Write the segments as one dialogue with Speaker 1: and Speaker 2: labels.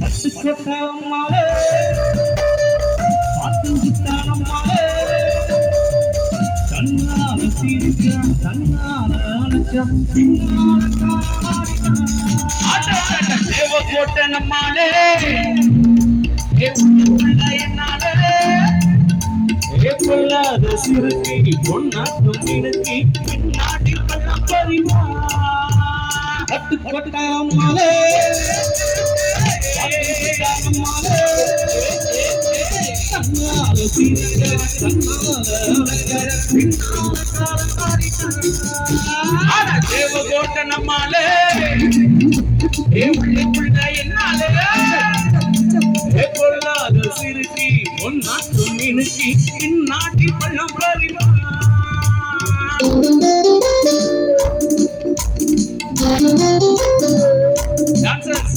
Speaker 1: பட்டுக்கொட்டம்மாளே பார்த்துட்டானம்மாளே கண்ணால சிரிச்சான் கண்ணால அழைச்சான் தேவக்கோட்டை நம்மாலே என்னாலே ஏற்பல்லாத சிறுக்கி பொன்னாட்டும் இடுக்கி பின்னாட்டில் பள்ளம் பறிவா தேவகோட்டை நம்மாலே. ஏ உள்ளுக்குள்ள என்னாலே? ஏ பொல்லாத சிறுக்கி பொன்னாட்டு மினுக்கி இந்நாட்டில் பள்ளம் பறிவா டான்சர்ஸ்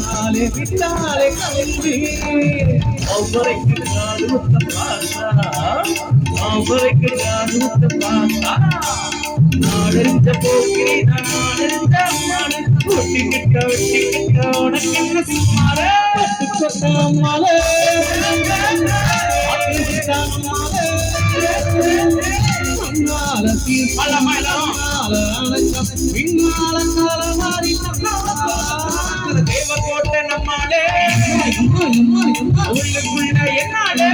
Speaker 1: பாலஜின அவரைக்கு நாடுத்த பார்த்தா அவரைக்கு நாடுத்த பார்த்தா நாடறிந்த போக்கிரி நாடறிந்த அம்மாடு ஒட்டிக்கிட்ட ஒட்டிக்கிட்ட உனக்கு என்ன சும்மாரே கொட்டாமலே தேவக்கோட்டை நம்மாலே உள்ளுக்குள்ள என்னாலே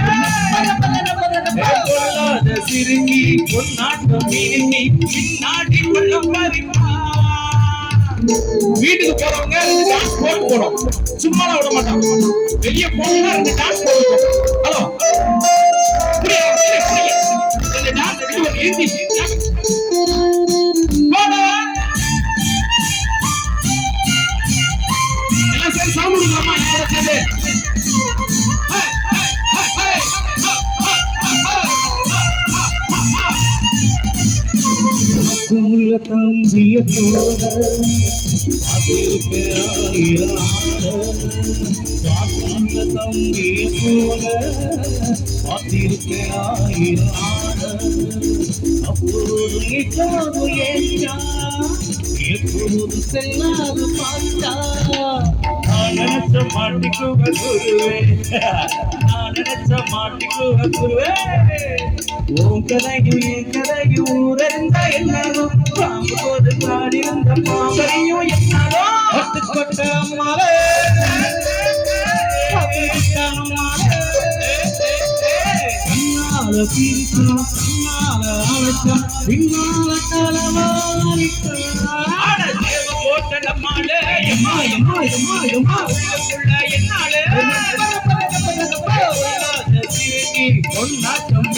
Speaker 1: சிறுங்கி பொன்னாட்டம் மீனி பின்னாடி வீட்டுக்கு போறவங்க டான்ஸ் போட்டு போடும் சும்மா விட மாட்டான் வெளியே போனா டான்ஸ் போட்டு ஹலோ தம்பிய போல அதிர்க்கு ஆயிரான காக்குள்ள தம்பிய போல அதிர்க்கு ஆயிரான அப்போது இட்டாது ஏற்றா எப்போது செல்லாது பார்த்தா? நான் நினைச்ச மாட்டிக்குவ குருவே நான் நினைச்ச மாட்டிக்குவ குருவே உன் கதையும் என் கதையும் ஊரறிந்த எல்லாரும் பாம்பு போது பாடிருந்த பாம்பரையும் என்னாலும் கண்ணால பிரிக்கணும் பின்னால களவாடிக்கணும் பொன்னாட்டம்